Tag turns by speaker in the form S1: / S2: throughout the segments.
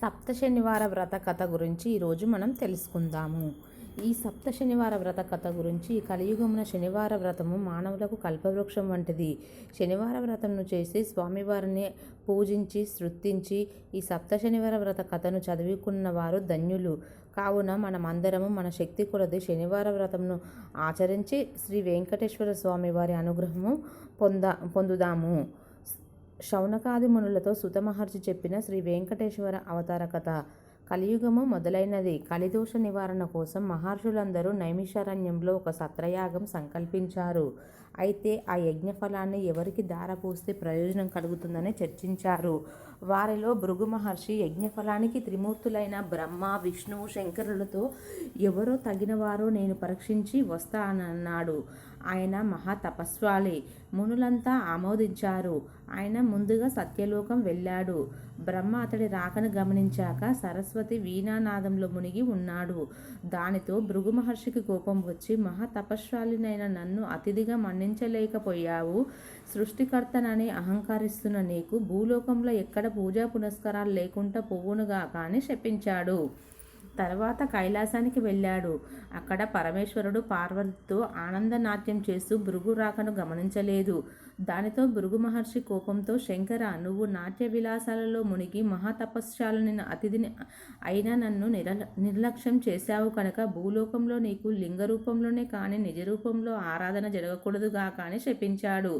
S1: సప్త శనివార వ్రత కథ గురించి ఈరోజు మనం తెలుసుకుందాము. ఈ సప్త శనివార వ్రత కథ గురించి కలియుగమున శనివార వ్రతము మానవులకు కల్పవృక్షం వంటిది. శనివార వ్రతంను చేసి స్వామివారిని పూజించి శృతించి ఈ సప్త శనివార వ్రత కథను చదువుకున్న వారు ధన్యులు. కావున మనమందరము మన శక్తి కొలది శనివార వ్రతంను ఆచరించి శ్రీ వెంకటేశ్వర స్వామి వారి అనుగ్రహము పొంద పొందుదాము. శౌనకాది మునులతో సుతమహర్షి చెప్పిన శ్రీ వెంకటేశ్వర అవతార కథ. కలియుగము మొదలైనది. కలిదోష నివారణ కోసం మహర్షులందరూ నైమిషారణ్యంలో ఒక సత్రయాగం సంకల్పించారు. అయితే ఆ యజ్ఞఫలాన్ని ఎవరికి దారపోస్తే ప్రయోజనం కలుగుతుందని చర్చించారు. వారిలో భృగు మహర్షి యజ్ఞఫలానికి త్రిమూర్తులైన బ్రహ్మ విష్ణువు శంకరులతో ఎవరో తగినవారో నేను పరీక్షించి వస్తానన్నాడు. ఆయన మహా తపస్వాలి మునులంతా ఆమోదించారు. ఆయన ముందుగా సత్యలోకం వెళ్ళాడు. బ్రహ్మ అతడి రాకను గమనించాక సరస్వతి వీణానాదంలో మునిగి ఉన్నాడు. దానితో భృగు మహర్షికి కోపం వచ్చి మహా తపస్వాలినైన నన్ను అతిథిగా మన్ని మన్నించలేకపోయావు సృష్టికర్తనని అహంకరిస్తున్న నీకు భూలోకంలో ఎక్కడ పూజా పునస్కారాలు లేకుండా పువ్వునుగా కానీ శపించాడు. తర్వాత కైలాసానికి వెళ్ళాడు. అక్కడ పరమేశ్వరుడు పార్వతితో ఆనందనాట్యం చేస్తూ భృగు రాకను గమనించలేదు. దానితో భృగు మహర్షి కోపంతో శంకర నువ్వు నాట్య విలాసాలలో మునిగి మహాతపస్శాలని అతిథిని అయినా నన్ను నిర నిర్లక్ష్యం చేశావు కనుక భూలోకంలో నీకు లింగ రూపంలోనే కానీ నిజ రూపంలో ఆరాధన జరగకూడదుగా కానీ శపించాడు.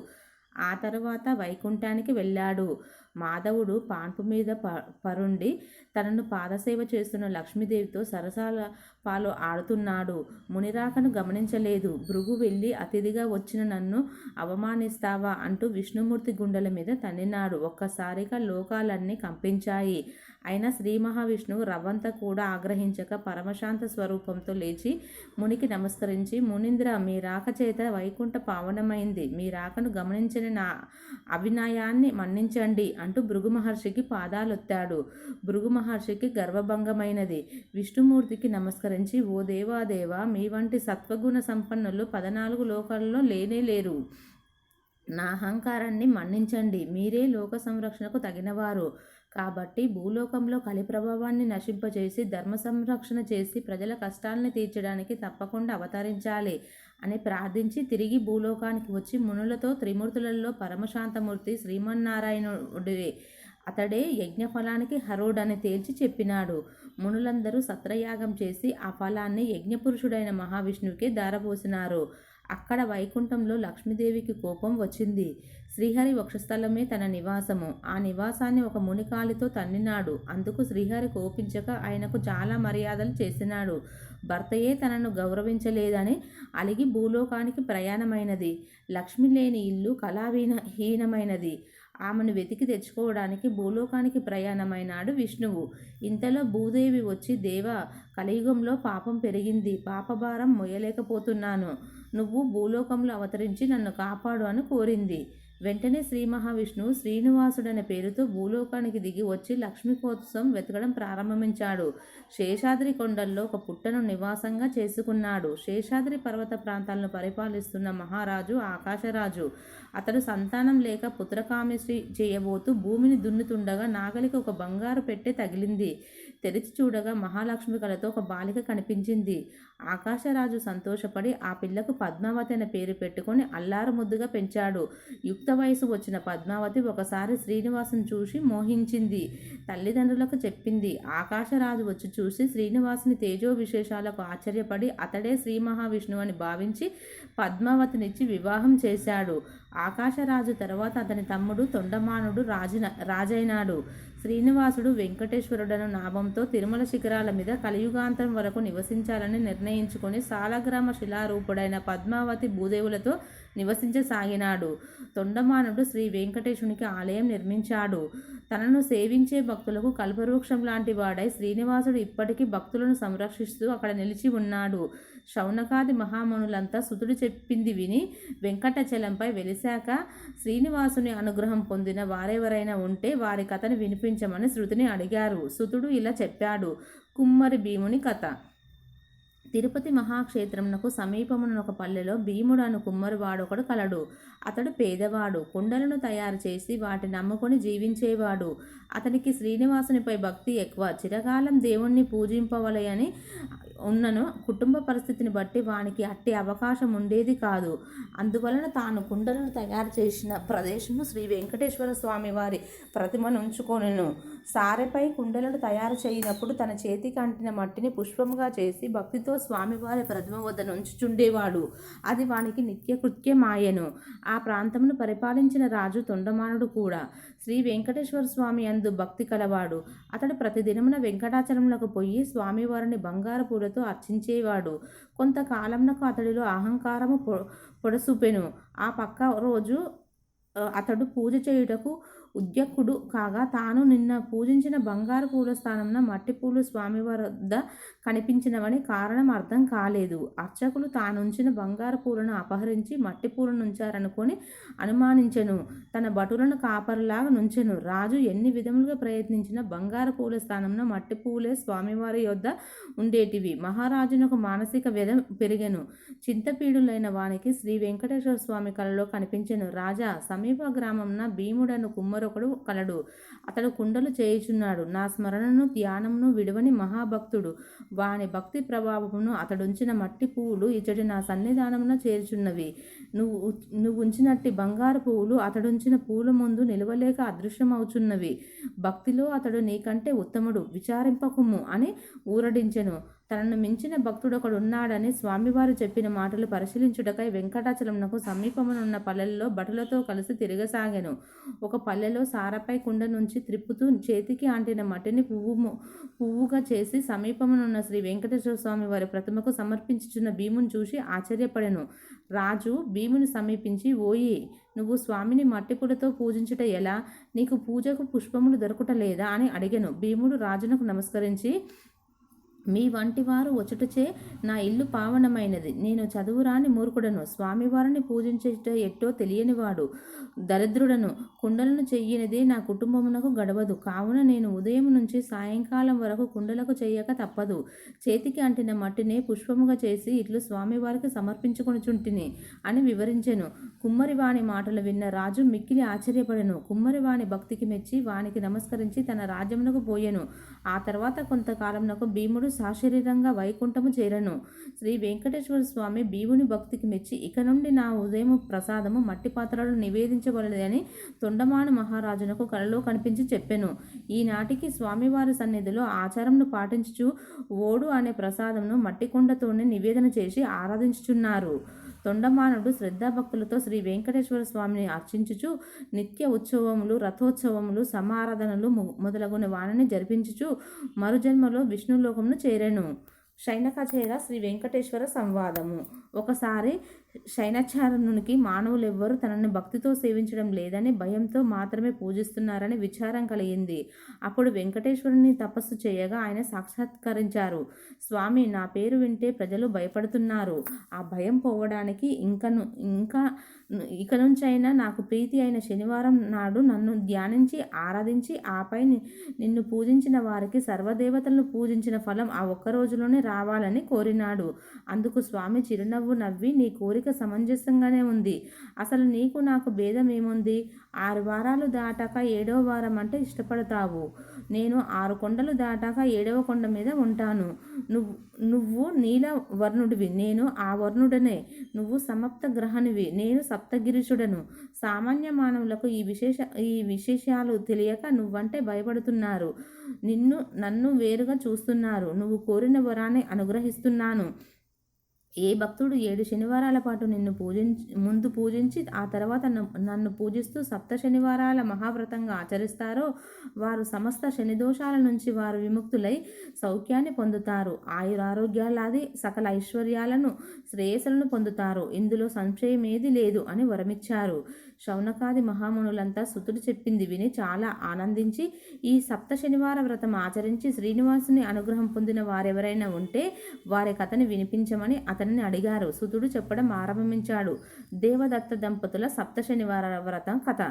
S1: ఆ తరువాత వైకుంఠానికి వెళ్ళాడు. మాధవుడు పాన్పు మీద ప పరుండి తనను పాదసేవ చేస్తున్న లక్ష్మీదేవితో సరసాల పాలు ఆడుతున్నాడు. మునిరాకను గమనించలేదు. భృగు వెళ్ళి అతిథిగా వచ్చిన నన్ను అవమానిస్తావా? అంటూ విష్ణుమూర్తి గుండెల మీద తన్నినాడు. ఒక్కసారిగా లోకాలన్నీ కంపించాయి. అయినా శ్రీ మహావిష్ణువు రవ్వంత కూడా ఆగ్రహించక పరమశాంత స్వరూపంతో లేచి మునికి నమస్కరించి మునింద్ర మీ రాక చేత వైకుంఠ పావనమైంది. మీ రాకను గమనించిన నా అభినయాన్ని మన్నించండి అంటూ భృగు మహర్షికి పాదాలొత్తాడు. భృగు మహర్షికి గర్వభంగమైనది. విష్ణుమూర్తికి నమస్కరించి ఓ దేవాదేవ మీ వంటి సత్వగుణ సంపన్నులు పదనాలుగు లోకాల్లో లేనే లేరు. నా అహంకారాన్ని మన్నించండి. మీరే లోక సంరక్షణకు తగినవారు. కాబట్టి భూలోకంలో కలి ప్రభావాన్ని నశింపజేసి ధర్మ సంరక్షణ చేసి ప్రజల కష్టాలను తీర్చడానికి తప్పకుండా అవతరించాలి అని ప్రార్థించి తిరిగి భూలోకానికి వచ్చి మునులతో త్రిమూర్తులలో పరమశాంతమూర్తి శ్రీమన్నారాయణుడివే అతడే యజ్ఞఫలానికి హరోడని తేల్చి చెప్పినాడు. మునులందరూ సత్రయాగం చేసి ఆ ఫలాన్ని యజ్ఞపురుషుడైన మహావిష్ణువుకి దారపోసినారు అక్కడ వైకుంఠంలో లక్ష్మీదేవికి కోపం వచ్చింది. శ్రీహరి వక్షస్థలమే తన నివాసము. ఆ నివాసాన్ని ఒక మునికాలితో తన్నినాడు. అందుకు శ్రీహరి కోపించక ఆయనకు చాలా మర్యాదలు చేసినాడు. భర్తయే తనను గౌరవించలేదని అలిగి భూలోకానికి ప్రయాణమైనది. లక్ష్మి లేని ఇల్లు కళావీన హీనమైనది. ఆమెను వెతికి తెచ్చుకోవడానికి భూలోకానికి ప్రయాణమైనాడు విష్ణువు. ఇంతలో భూదేవి వచ్చి దేవ కలియుగంలో పాపం పెరిగింది. పాపభారం మొయ్యలేకపోతున్నాను. నువ్వు భూలోకంలో అవతరించి నన్ను కాపాడు అని కోరింది. వెంటనే శ్రీ మహావిష్ణువు శ్రీనివాసుడనే పేరుతో భూలోకానికి దిగి వచ్చి లక్ష్మి కోసం వెతకడం ప్రారంభించాడు. శేషాద్రి కొండల్లో ఒక పుట్టను నివాసంగా చేసుకున్నాడు. శేషాద్రి పర్వత ప్రాంతాలను పరిపాలిస్తున్న మహారాజు ఆకాశరాజు. అతడు సంతానం లేక పుత్రకామిశ్రీ చేయబోతూ భూమిని దున్నుతుండగా నాగలికి ఒక బంగారు పెట్టె తగిలింది. తెరిచి చూడగా మహాలక్ష్మి కళతో ఒక బాలిక కనిపించింది. ఆకాశరాజు సంతోషపడి ఆ పిల్లకు పద్మావతి అనే పేరు పెట్టుకొని అల్లారు ముద్దుగా పెంచాడు. యుక్త వయసు వచ్చిన పద్మావతి ఒకసారి శ్రీనివాసం చూసి మోహించింది. తల్లిదండ్రులకు చెప్పింది. ఆకాశరాజు వచ్చి చూసి శ్రీనివాసుని తేజో విశేషాలకు ఆశ్చర్యపడి అతడే శ్రీ మహావిష్ణువు అని భావించి పద్మావతినిచ్చి వివాహం చేశాడు. ఆకాశరాజు తర్వాత అతని తమ్ముడు తొండమానుడు రాజున రాజైనాడు. శ్రీనివాసుడు వెంకటేశ్వరుడను నామంతో తిరుమల శిఖరాల మీద కలియుగాంతం వరకు నివసించాలని నిర్ణయించుకొని సాలగ్రామ శిలారూపుడైన పద్మావతి భూదేవులతో నివసించసాగినాడు. తొండమానుడు శ్రీ వెంకటేశునికి ఆలయం నిర్మించాడు. తనను సేవించే భక్తులకు కల్పవృక్షం లాంటి వాడై శ్రీనివాసుడు ఇప్పటికీ భక్తులను సంరక్షిస్తూ అక్కడ నిలిచి ఉన్నాడు. శౌనకాది మహామునులంతా సుతుడు చెప్పింది విని వెంకటచలంపై వెలిశాక శ్రీనివాసుని అనుగ్రహం పొందిన వారెవరైనా ఉంటే వారి కథను వినిపించమని శృతిని అడిగారు. సుతుడు ఇలా చెప్పాడు. కుమ్మరి భీముని కథ. తిరుపతి మహాక్షేత్రమునకు సమీపమున ఒక పల్లెలో భీముడు అను కుమ్మరివాడొకడు కలడు. అతడు పేదవాడు. కుండలను తయారు చేసి వాటిని నమ్ముకొని జీవించేవాడు. అతనికి శ్రీనివాసునిపై భక్తి ఎక్కువ. చిరకాలం దేవుణ్ణి పూజింపవలయని ఉన్నను కుటుంబ పరిస్థితిని బట్టి వానికి అట్టి అవకాశం ఉండేది కాదు. అందువలన తాను కుండలను తయారు చేసిన ప్రదేశము శ్రీ వెంకటేశ్వర స్వామి వారి ప్రతిమను ఉంచుకొనెను. సారెపై కుండలను తయారు చేయనప్పుడు తన చేతికి అంటిన మట్టిని పుష్పముగా చేసి భక్తితో స్వామివారి ప్రతిమ వద్ద నుంచుచుండేవాడు. అది వానికి నిత్యకృత్యమాయెను ఆ ప్రాంతమును పరిపాలించిన రాజు తొండమానుడు కూడా. శ్రీ వెంకటేశ్వర స్వామి అందు భక్తి కలవాడు. అతడు ప్రతిదినమున వెంకటాచలంలోకి పోయి స్వామివారిని బంగారు పూలతో అర్చించేవాడు. కొంతకాలంలో అతడిలో అహంకారము పొ పొడసూపెను. ఆ పక్క రోజు అతడు పూజ చేయుటకు ఉద్యకుడు కాగా తాను నిన్న పూజించిన బంగారు పూల స్థానంలో మట్టి పూలు స్వామివారి వద్ద కనిపించినవని కారణం అర్థం కాలేదు. అర్చకులు తానుంచిన బంగారు పూలను అపహరించి మట్టి పూలను ఉంచారనుకొని అనుమానించెను. తన భటులను కాపరిలాగా నుంచెను. రాజు ఎన్ని విధములుగా ప్రయత్నించినా బంగారు పూల స్థానంలో మట్టి పూలే స్వామివారి యొద్ద ఉండేటివి. మహారాజునకు మానసిక వ్యధ పెరిగెను. చింతపీడులైన వానికి శ్రీ వెంకటేశ్వర స్వామి కలలో కనిపించెను. రాజా సమీప గ్రామంన భీముడను కుమ్మరు కుమ్మరొకడు కలడు. అతడు కుండలు చేయుచున్నాడు. నా స్మరణను ధ్యానమును విడువని మహాభక్తుడు. వాని భక్తి ప్రభావమును అతడుంచిన మట్టి పువ్వులు ఇచ్చటి నా సన్నిధానమున చేర్చున్నవి. నువ్వు నువ్వు ఉంచినట్టి బంగారు పువ్వులు అతడుంచిన పూల ముందు నిలవలేక అదృశ్యమవుచున్నవి. భక్తిలో అతడు నీకంటే ఉత్తముడు. విచారింపకుము అని ఊరడించెను. తనను మించిన భక్తుడొకడు ఉన్నాడని స్వామివారు చెప్పిన మాటలు పరిశీలించుటకై వెంకటాచలమునకు సమీపమునున్న పల్లెల్లో భటులతో కలిసి తిరగసాగాను. ఒక పల్లెలో సారపై కుండ నుంచి త్రిప్పుతూ చేతికి అంటిన మట్టిని పువ్వు పువ్వుగా చేసి సమీపమునున్న శ్రీ వెంకటేశ్వర స్వామి వారి ప్రతిమకు సమర్పించుచున్న భీముని చూసి ఆశ్చర్యపడెను. రాజు భీముని సమీపించి ఓయి నువ్వు స్వామిని మట్టిపుడతో పూజించుట ఎలా? నీకు పూజకు పుష్పములు దొరకుట లేదా? అని అడిగాను. భీముడు రాజునకు నమస్కరించి మీ వంటి వారు వచ్చుటచే నా ఇల్లు పావనమైనది. నేను చదువురాని మూర్ఖుడను స్వామివారిని పూజించేట ఎట్టో తెలియనివాడు దరిద్రుడను కుండలను చెయ్యనిదే నా కుటుంబమునకు గడవదు. కావున నేను ఉదయం నుంచి సాయంకాలం వరకు కుండలకు చెయ్యక తప్పదు. చేతికి అంటిన మట్టిని పుష్పముగా చేసి ఇట్లు స్వామివారికి సమర్పించుకొనుచుంటిని అని వివరించెను. కుమ్మరివాణి మాటలు విన్న రాజు మిక్కిలి ఆశ్చర్యపడెను. కుమ్మరివాణి భక్తికి మెచ్చి వానికి నమస్కరించి తన రాజ్యమునకు పోయెను. ఆ తర్వాత కొంతకాలంనకు భీముడు సాశరీరంగా వైకుంఠము చేరను. శ్రీ వెంకటేశ్వర స్వామి బీవుని భక్తికి మెచ్చి ఇక నుండి నా ఉదయం ప్రసాదము మట్టి పాత్రలు నివేదించబడలేదని తొండమాను మహారాజునకు కలలో కనిపించి చెప్పెను. ఈనాటికి స్వామివారి సన్నిధిలో ఆచారంను పాటించుచు ఓడు అనే ప్రసాదంను మట్టి కుండతోనే నివేదన చేసి ఆరాధించుచున్నారు. తొండమానుడు శ్రద్ధాభక్తులతో శ్రీ వెంకటేశ్వర స్వామిని అర్చించుచు నిత్య ఉత్సవములు రథోత్సవములు సమారాధనలు మొ- మొదలగున వాణిని జరిపించుచు మరుజన్మలో విష్ణులోకమును చేరెను. శైనకచేర శ్రీ వెంకటేశ్వర సంవాదము. ఒకసారి శైనచారణునికి మానవులెవ్వరూ తనని భక్తితో సేవించడం లేదని భయంతో మాత్రమే పూజిస్తున్నారని విచారం కలిగింది. అప్పుడు వెంకటేశ్వరుని తపస్సు చేయగా ఆయన సాక్షాత్కరించారు. స్వామి నా పేరు వింటే ప్రజలు భయపడుతున్నారు. ఆ భయం పోవడానికి ఇంకను ఇంకా ఇక నుంచైనా నాకు ప్రీతి అయిన శనివారం నాడు నన్ను ధ్యానించి ఆరాధించి ఆపై నిన్ను పూజించిన వారికి సర్వదేవతలను పూజించిన ఫలం ఆ ఒక్క రోజులోనే రావాలని కోరినాడు. అందుకు స్వామి చిరునవ్వు నవ్వి నీ కోరిక సమంజసంగానే ఉంది. అసలు నీకు నాకు భేదం ఏముంది? ఆరు వారాలు దాటాక ఏడవ వారం అంటే ఇష్టపడతావు. నేను ఆరు కొండలు దాటాక ఏడవ కొండ మీద ఉంటాను. నువ్వు నువ్వు నీల వర్ణుడివి. నేను ఆ వర్ణుడనే. నువ్వు సమప్త గ్రహనివి నేను సప్తగిరిషుడను సామాన్య మానవులకు ఈ విశేష ఈ విశేషాలు తెలియక నువ్వంటే భయపడుతున్నారు. నిన్ను నన్ను వేరుగా చూస్తున్నారు. నువ్వు కోరిన వరాన్ని అనుగ్రహిస్తున్నాను. ఏ భక్తుడు ఏడు శనివారాల పాటు నిన్ను పూజించి ముందు పూజించి ఆ తర్వాత నన్ను- నన్ను పూజిస్తూ సప్త శనివారాల మహావ్రతంగా ఆచరిస్తారో వారు సమస్త శనిదోషాల నుంచి వారు విముక్తులై సౌఖ్యాన్ని పొందుతారు. ఆయురారోగ్యాలాది సకల ఐశ్వర్యాలను శ్రేయస్సులను పొందుతారు. ఇందులో సంశయం ఏది లేదు అని వరమిచ్చారు. శౌనకాది మహామునులంతా సుతుడు చెప్పింది విని చాలా ఆనందించి ఈ సప్త శనివార వ్రతం ఆచరించి శ్రీనివాసుని అనుగ్రహం పొందిన వారెవరైనా ఉంటే వారి కథని వినిపించమని అతనిని అడిగారు. సుతుడు చెప్పడం ఆరంభించాడు. దేవదత్త దంపతుల సప్త శనివార వ్రతం కథ.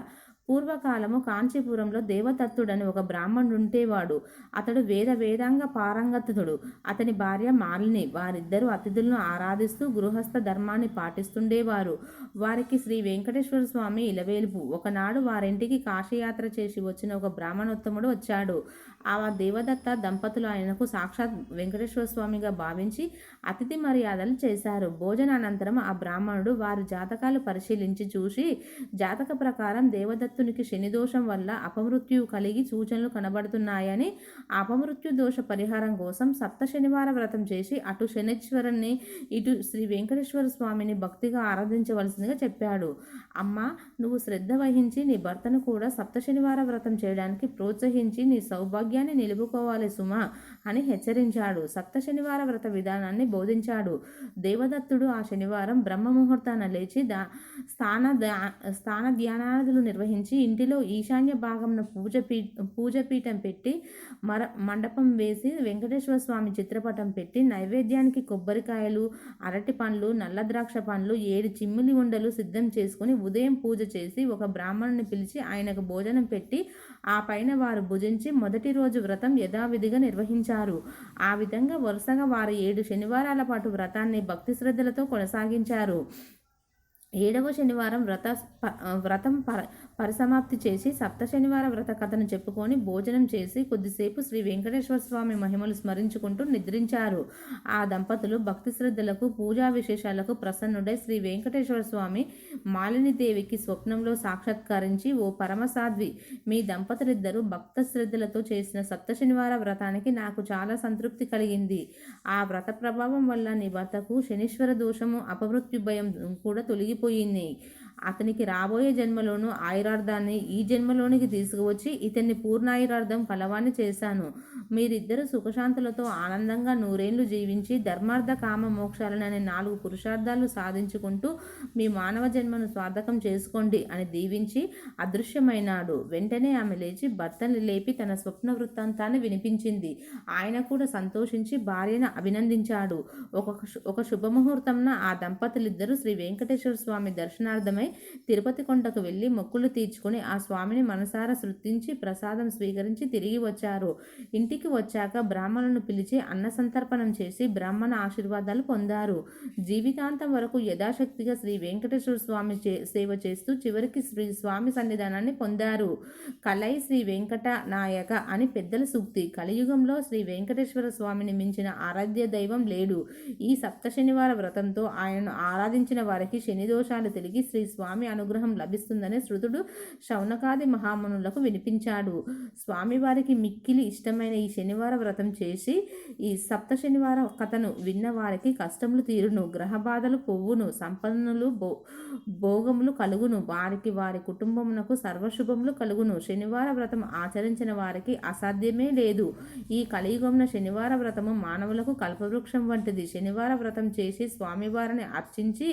S1: పూర్వకాలము కాంచీపురంలో దేవదత్తుడని ఒక బ్రాహ్మణుడు ఉండేవాడు అతడు వేద వేదాంగ పారంగతుడు. అతని భార్య మాలిని. వారిద్దరూ అతిథులను ఆరాధిస్తూ గృహస్థ ధర్మాన్ని పాటిస్తుండేవారు. వారికి శ్రీ వెంకటేశ్వర స్వామి ఇలవేలుపు. ఒకనాడు వారింటికి కాశీయాత్ర చేసి వచ్చిన ఒక బ్రాహ్మణోత్తముడు వచ్చాడు. ఆ దేవదత్త దంపతులు ఆయనకు సాక్షాత్ వెంకటేశ్వర స్వామిగా భావించి అతిథి మర్యాదలు చేశారు. భోజనానంతరం ఆ బ్రాహ్మణుడు వారి జాతకాలు పరిశీలించి చూసి జాతక ప్రకారం దేవదత్త శని దోషం వల్ల అపమృత్యు కలిగి సూచనలు కనబడుతున్నాయని అపమృత్యు దోష పరిహారం కోసం సప్త శనివార వ్రతం చేసి అటు శనిశ్వరుణ్ణి ఇటు శ్రీ వెంకటేశ్వర స్వామిని భక్తిగా ఆరాధించవలసిందిగా చెప్పాడు. అమ్మ నువ్వు శ్రద్ధ వహించి నీ భర్తను కూడా సప్త శనివార వ్రతం చేయడానికి ప్రోత్సహించి నీ సౌభాగ్యాన్ని నిలుపుకోవాలి సుమా అని హెచ్చరించాడు. సప్త శనివార వ్రత విధానాన్ని బోధించాడు. దేవదత్తుడు ఆ శనివారం బ్రహ్మ ముహూర్తాన లేచి దా స్థాన స్థాన ధ్యానాదులు నిర్వహించి ఇంటిలో ఈశాన్య భాగంన పూజ పీ పూజపీఠం పెట్టి మర మండపం వేసి వెంకటేశ్వర స్వామి చిత్రపటం పెట్టి నైవేద్యానికి కొబ్బరికాయలు అరటి పండ్లు నల్ల ద్రాక్ష పండ్లు ఏడు చిమ్మిలి ఉండలు సిద్ధం చేసుకుని ఉదయం పూజ చేసి ఒక బ్రాహ్మణుని పిలిచి ఆయనకు భోజనం పెట్టి ఆ పైన వారు భుజించి మొదటి రోజు వ్రతం యథావిధిగా నిర్వహించారు. ఆ విధంగా వరుసగా వారు ఏడు శనివారాల పాటు వ్రతాన్ని భక్తి శ్రద్ధలతో కొనసాగించారు. ఏడవ శనివారం వ్రత వ్రతం ప పరిసమాప్తి చేసి సప్త శనివార వ్రత కథను చెప్పుకొని భోజనం చేసి కొద్దిసేపు శ్రీ వెంకటేశ్వర స్వామి మహిమలు స్మరించుకుంటూ నిద్రించారు. ఆ దంపతులు భక్తి శ్రద్ధలకు పూజా విశేషాలకు ప్రసన్నుడై శ్రీ వెంకటేశ్వర స్వామి మాలినిదేవికి స్వప్నంలో సాక్షాత్కరించి ఓ పరమసాధ్వి మీ దంపతులిద్దరూ భక్త శ్రద్ధలతో చేసిన సప్త శనివార వ్రతానికి నాకు చాలా సంతృప్తి కలిగింది. ఆ వ్రత ప్రభావం వల్ల నీ భర్తకు శనీశ్వర దోషము అపమృత్యు భయం కూడా తొలగిపోయింది. అతనికి రాబోయే జన్మలోనూ ఆయురార్థాన్ని ఈ జన్మలోనికి తీసుకువచ్చి ఇతన్ని పూర్ణాయురార్థం కలవాణి చేశాను. మీరిద్దరు సుఖశాంతులతో ఆనందంగా నూరేళ్ళు జీవించి ధర్మార్థ కామ మోక్షాలనే నాలుగు పురుషార్థాలు సాధించుకుంటూ మీ మానవ జన్మను స్వార్థకం చేసుకోండి అని దీవించి అదృశ్యమైనాడు. వెంటనే ఆమె లేచి భర్తను లేపి తన స్వప్న వృత్తాంతాన్ని వినిపించింది. ఆయన కూడా సంతోషించి భార్యను అభినందించాడు. ఒక ఒక శుభముహూర్తంన ఆ దంపతులిద్దరూ శ్రీ వెంకటేశ్వర స్వామి దర్శనార్థమై తిరుపతి కొండకు వెళ్ళి మొక్కులు తీర్చుకుని ఆ స్వామిని మనసారా శృతించి ప్రసాదం స్వీకరించి తిరిగి వచ్చారు. ఇంటికి వచ్చాక బ్రాహ్మణులను పిలిచి అన్న సంతర్పణం చేసి బ్రాహ్మణ ఆశీర్వాదాలు పొందారు. జీవితాంతం వరకు యథాశక్తిగా శ్రీ వెంకటేశ్వర స్వామి సేవ చేస్తూ చివరికి శ్రీ స్వామి సన్నిధానాన్ని పొందారు. కలై శ్రీ వెంకట నాయక అని పెద్దల సూక్తి. కలియుగంలో శ్రీ వెంకటేశ్వర స్వామిని మించిన ఆరాధ్య దైవం లేడు. ఈ సప్త శనివార వ్రతంతో ఆయనను ఆరాధించిన వారికి శని దోషాలు తిరిగి శ్రీ స్వామి అనుగ్రహం లభిస్తుందని శృతుడు శౌనకాది మహామునులకు వినిపించాడు. స్వామివారికి మిక్కిలి ఇష్టమైన ఈ ఈ శనివార వ్రతం చేసి ఈ సప్త శనివార కథను విన్న వారికి కష్టములు తీరును గ్రహ బాధలు పోవును సంపన్నులు భో భోగములు కలుగును. వారికి వారి కుటుంబమునకు సర్వశుభములు కలుగును. శనివార వ్రతం ఆచరించిన వారికి అసాధ్యమే లేదు. ఈ కలియుగమున శనివార వ్రతము మానవులకు కల్పవృక్షం వంటిది. శనివార వ్రతం చేసి స్వామివారిని అర్చించి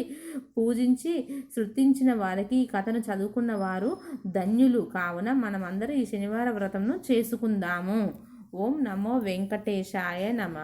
S1: పూజించి శృతించిన వారికి ఈ కథను చదువుకున్న వారు ధన్యులు. కావున మనమందరం ఈ శనివార వ్రతంను చేసుకుందాము. ఓం నమో వెంకటేశాయ నమ.